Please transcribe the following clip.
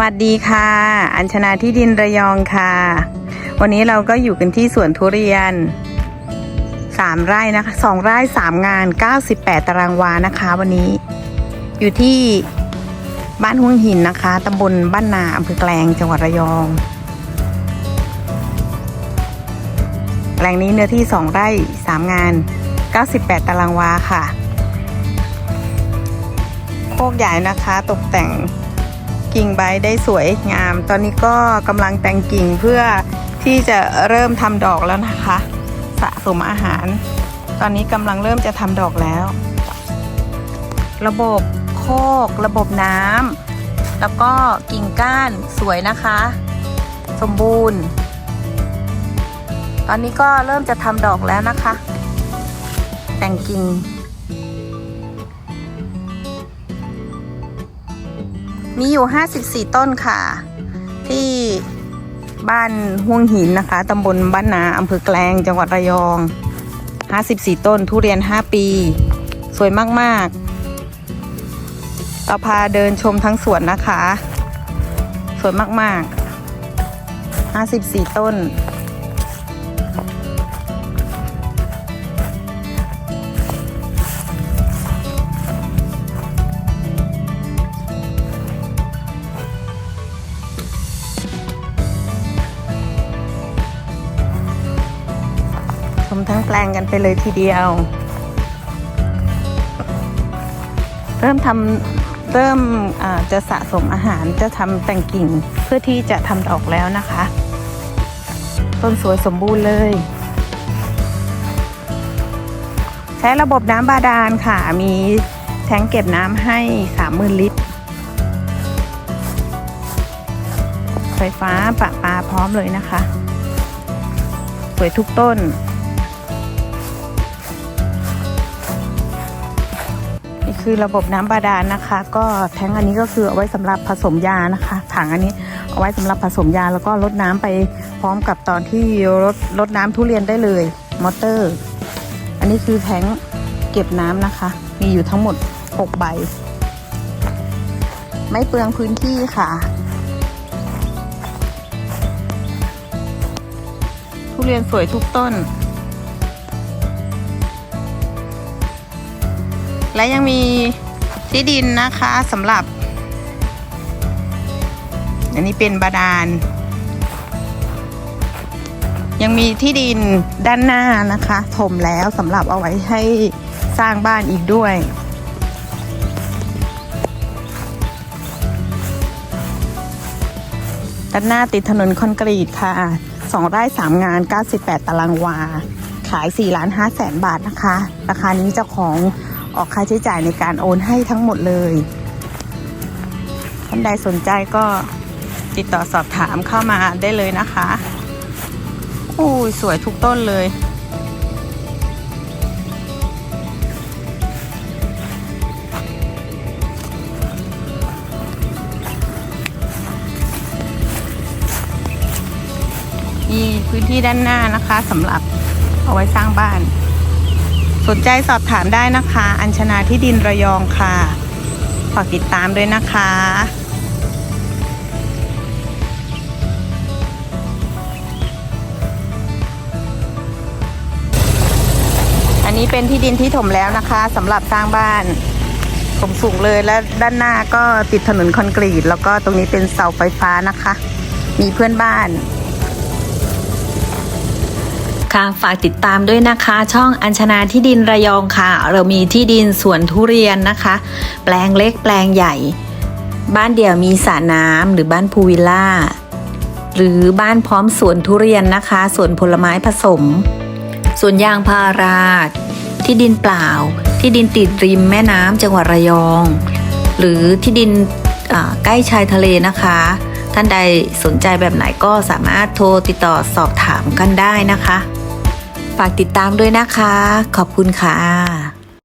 วัสดีค่ะ อัญชนาที่ดินระยองค่ะ วันนี้เราก็อยู่กันที่สวนทุเรียน 3 ไร่นะคะ2ไร่3 งาน 98 ตารางวานะคะ วันนี้อยู่ที่บ้านห้วงหินนะคะตำบลบ้านนาอำเภอแกลงจังหวัดระยองแปลงนี้เนื้อที่ 2 ไร่ 3 งาน 98 ตารางวาค่ะ โคกใหญ่นะคะตกแต่ง กิ่งใบได้สวยงาม ตอนนี้ก็กำลังแต่งกิ่งเพื่อที่จะเริ่มทำดอกแล้วนะคะ สะสมอาหาร ตอนนี้กำลังเริ่มจะทำดอกแล้ว ระบบโคก ระบบน้ำแล้วก็กิ่งก้านสวยนะคะ สมบูรณ์ ตอนนี้ก็เริ่มจะทำดอกแล้วนะคะ แต่งกิ่ง มีอยู่ 54 ต้นค่ะ ที่บ้านห่วงหินนะคะตำบลบ้านนาอำเภอแกลงจังหวัดระยอง 54 ต้นทุเรียน 5 ปี สวยมากๆเราพาเดินชมทั้งสวนนะคะ สวยมากๆ 54 ต้น มทั้งแปลงกันไปเลยทีเดียว เริ่มทำเริ่มอ่าจะสะสมอาหารจะทำแต่งกิ่งเพื่อที่จะทำดอกแล้วนะคะ ต้นสวยสมบูรณ์เลย ใช้ระบบน้ำบาดาลค่ะ มีแทงเก็บน้ำให้สามหมื่นลิตร ไฟฟ้าประปาพร้อมเลยนะคะ สวยทุกต้น คือระบบน้ำบาดาลนะคะ ก็แทงอันนี้ก็คือเอาไว้สำหรับผสมยานะคะ ถังอันนี้เอาไว้สำหรับผสมยาแล้วก็ลดน้ำไปพร้อมกับตอนที่รดลดน้ำทุเรียนได้เลยมอเตอร์ อันนี้คือแทงเก็บน้ำนะคะ มีอยู่ทั้งหมด 6 ใบ ไม่เปลืองพื้นที่ค่ะ ทุเรียนสวยทุกต้น และยังมีที่ดินนะคะสำหรับ อันนี้เป็นบาดาล ยังมีที่ดินด้านหน้านะคะถมแล้วสำหรับเอาไว้ให้สร้างบ้านอีกด้วยด้านหน้าติดถนนคอนกรีตค่ะ 2 ไร่ 3 งาน 98 ตารางวา ขาย4ล้าน5แสนบาทนะคะ ราคานี้เจ้าของ ออกค่าใช้จ่ายในการโอนให้ทั้งหมดเลยท่านใดสนใจก็ติดต่อสอบถามเข้ามาได้เลยนะคะอู้ยสวยทุกต้นเลย มีพื้นที่ด้านหน้านะคะสำหรับเอาไว้สร้างบ้าน สนใจสอบถามได้นะคะ อัญชนาที่ดินระยองค่ะ ฝากติดตามด้วยนะคะ อันนี้เป็นที่ดินที่ถมแล้วนะคะสำหรับสร้างบ้านถมสูงเลยและด้านหน้าก็ติดถนนคอนกรีต แล้วก็ตรงนี้เป็นเสาไฟฟ้านะคะ มีเพื่อนบ้าน ค่ะฝากติดตามด้วยนะคะ ช่องอัญชนาที่ดินระยองค่ะ เรามีที่ดินสวนทุเรียนนะคะ แปลงเล็กแปลงใหญ่ บ้านเดี่ยวมีสระน้ำหรือบ้านพูลวิลล่า หรือบ้านพร้อมสวนทุเรียนนะคะสวนผลไม้ผสมสวนยางพารา ที่ดินเปล่า ที่ดินติดริมแม่น้ำจังหวัดระยอง หรือที่ดินใกล้ชายทะเลนะคะ ท่านใดสนใจแบบไหนก็สามารถโทรติดต่อสอบถามกันได้นะคะ ฝากติดตามด้วยนะคะ ขอบคุณค่ะ